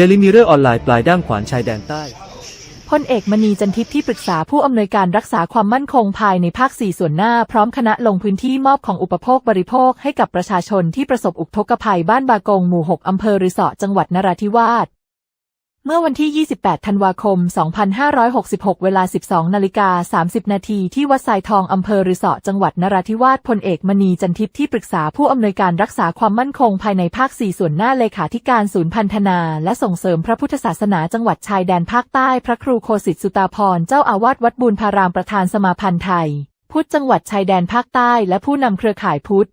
เดลิมิเรอร์ออนไลน์ปลายด้ามขวานชายแดนใต้ พลเอกมณีจันทิพย์ที่ปรึกษาผู้อำนวยการรักษาความมั่นคงภายในภาค 4 ส่วนหน้า พร้อมคณะลงพื้นที่มอบของอุปโภคบริโภคให้กับประชาชนที่ประสบอุทกภัยบ้านบากงหมู่ 6 อำเภอริเสอจังหวัดนราธิวาส เมื่อวันที่ 28 ธันวาคม 2566 เวลา 12 นาฬิกา 30 นาทีที่วัดทรายทองอำเภอริเสอจังหวัดนราธิวาส พลเอกมณีจันทิพย์ที่ปรึกษาผู้อำนวยการรักษาความมั่นคงภายในภาค 4 ส่วนหน้าเลขาธิการศูนย์พันธนา และส่งเสริมพระพุทธศาสนาจังหวัดชายแดนภาคใต้ พระครูโคสิตสุตาพร เจ้าอาวาสวัดบุญพารามประธานสมาพันธ์ไทย พุทธจังหวัดชายแดนภาคใต้ และผู้นำเครือข่ายพุทธ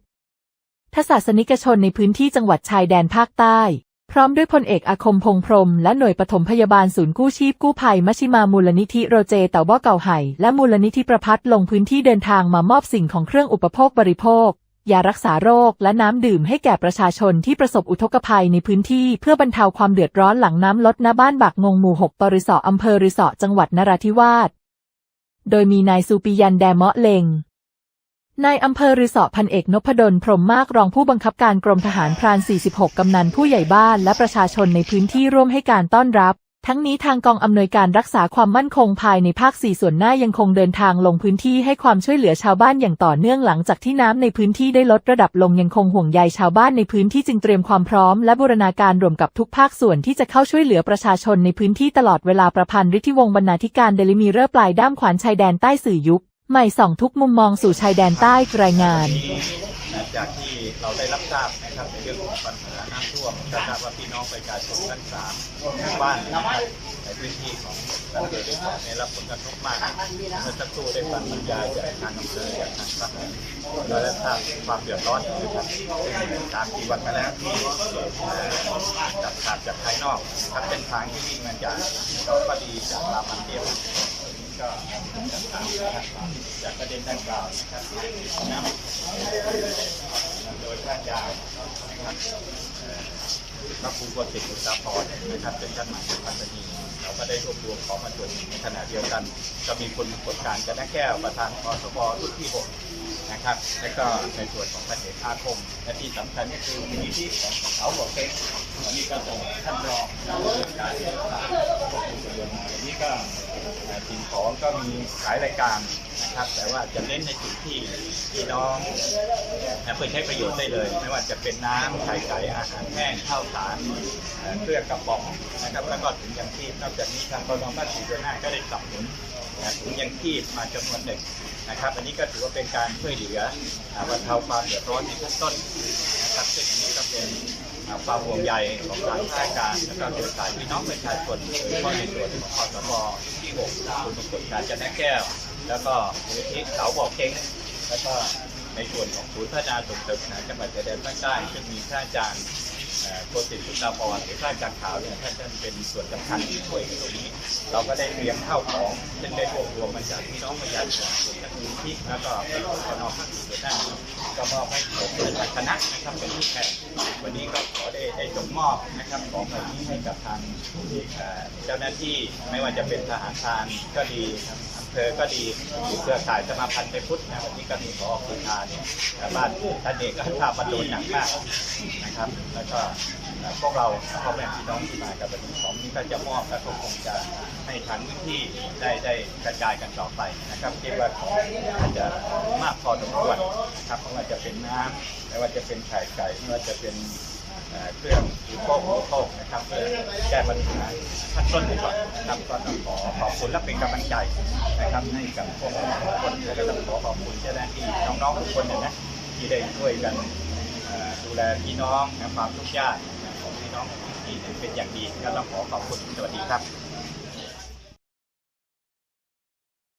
ทศาสนิกชนในพื้นที่จังหวัดชายแดนภาคใต้ พร้อมด้วยพลเอกอาคมพงพรม และหน่วยปฐมพยาบาลศูนย์กู้ชีพกู้ภัยมชิมามูลนิธิโรเจเต่าบ่อเก่าไห่และมูลนิธิประพัฒลงพื้นที่เดินทางมามอบสิ่งของเครื่องอุปโภคบริโภคยารักษาโรคและน้ำดื่มให้แก่ประชาชนที่ประสบอุทกภัยในพื้นที่เพื่อบรรเทาความเดือดร้อนหลังน้ำลดณบ้านบักงงหมู่6ปริสออำเภอริสอจังหวัดนราธิวาส โดยมีนายซูปิยันแดเมะเลง นายอำเภอรือสอพันเอกนพดลพรหมมากรองผู้บังคับการกรมทหารพราน 46 กำนันผู้ใหญ่บ้านและประชาชนในพื้นที่ร่วมให้การต้อนรับ ทั้งนี้ทางกองอำนวยการรักษาความมั่นคงภายในภาค 4 ส่วนหน้ายังคงเดินทางลงพื้นที่ให้ความช่วยเหลือชาวบ้านอย่างต่อเนื่องหลังจากที่น้ำในพื้นที่ได้ลดระดับลงยังคงห่วงใยชาวบ้านในพื้นที่จึงเตรียมความพร้อมและบูรณาการรวมกับทุกภาคส่วนที่จะเข้าช่วยเหลือประชาชนในพื้นที่ตลอดเวลาประพันธ์ฤทธิวงศ์บรรณาธิการเดลิมีเรอร์ปลายด้ามขวานชายแดนใต้สื่อยุค ใหม่ส่องทุกมุมมองสู่ชายแดนใต้รายงาน จากที่เราได้รับทราบนะครับในเรื่องของปัญหาน้ำท่วมก็ทราบว่าพี่น้องประชาชนทั้งสามหมู่บ้านนะครับในพื้นที่ของอำเภอเดชอได้รับผลกระทบมากเมื่อสักครู่ได้ฟังบรรยายจากทางอำเภอจากทางสักเราได้ทราบความเดือดร้อนนะครับตามที่วันมาแล้วที่จับขาดจากภายนอกทั้งเส้นทางที่วิ่งมาจากหนองปดีจากรามันเดียว ก็จากทางนะครับจากประเด็นดังกล่าวนะครับน้ำโดยท่านยาวนะครับพระครูโกติอุตสาพรนะครับเป็นท่านหมายของปัตตานีเราก็ได้รวบรวมของมาตรวจในขณะเดียวกัน ก็มีคนกดการกันนแก้วประธานกสบรุ่นที่หกนะครับและก็ในส่วนของพันเอกอาคม และที่สำคัญก็คือมูลนิธิของเขาบอกเองวันนี้ก็ส่งท่านรองการที่ทางควบคุมเรื่องวันนี้ก็ สิ่งของก็มีหลายรายการนะครับ แต่ว่าจะเน้นในจุดที่พี่น้องเพื่อใช้ประโยชน์ได้เลย ไม่ว่าจะเป็นน้ำไข่ไก่อาหารแห้งข้าวสารเครื่องกระป๋องนะครับ แล้วก็ถุงยังชีพนอกจากนี้ทางกรมบ้านสีเดือนหน้าก็ได้สนับสนุนถุงยังชีพมาจำนวนหนึ่งนะครับ อันนี้ก็ถือว่าเป็นการช่วยเหลือบรรเทาความเดือดร้อนในขั้นต้นนะครับซึ่งอันนี้ก็เป็นความห่วงใยของทางราชการและก็เครือข่ายพี่น้องประชาชนโดยเฉพาะในส่วนของคอสม หกคุณมงคลการจนแก้ว แล้วก็มูลที่เสาบอกเค้งแล้วก็ในส่วนของศูนย์พัฒนาส่งเสริมสถานจังหวัดชายแดนภาคใต้ซึ่งมีท่านอาจารย์โกศิพุทธาพรหรือท่านอาจารย์ขาวเนี่ยท่านเป็นส่วนสำคัญที่ช่วยตรงนี้ เราก็ได้เตรียมข้าวของซึ่งได้รวบรวมมาจากพี่น้องประชาชน ส่วนทั้งมูลที่แล้วก็เป็นคนนอกภาคส่วนด้าก็มอบให้ผมและทางคณะนะครับเป็นผู้แทนวันนี้ก็ขอได้ได้ส่งมอบนะครับของเหล่านี้ให้กับทางเจ้าหน้าที่ไม่ว่าจะเป็นทหารพรานก็ดีครับอำเภอก็ดีเครือข่ายสมาพันธ์ไปพุทธนะวันนี้ก็มีขอคุณทาเนี่ยแต่บ้านท่านเอกก็ทราบว่าโดนหนักมากนะครับ แล้วก็ พวกเราพ่อแม่พี่น้องที่มากับวันนี้ของนี้ก็จะมอบและก็คงจะให้ทางพื้นที่ได้ได้กระจายกันต่อไปนะครับคิดว่าอาจจะมากพอสมควรนะครับไม่ว่าจะเป็นน้ำไม่ว่าจะเป็นไข่ไก่ไม่ว่าจะเป็นเครื่องอุปโภคบริโภคนะครับเพื่อแก้ปัญหาขั้นต้นไปก่อนนะครับก็ต้องขอขอบคุณและเป็นกำลังใจนะครับให้กับพวกเราทุกคนและก็ต้องขอขอบคุณเจ้าหน้าที่น้องๆทุกคนนะนะที่ได้ช่วยกันดูแลพี่น้องในความทุกข์ยาก พี่น้องที่เป็นอย่างดีก็ต้องขอขอบคุณสวัสดีครับ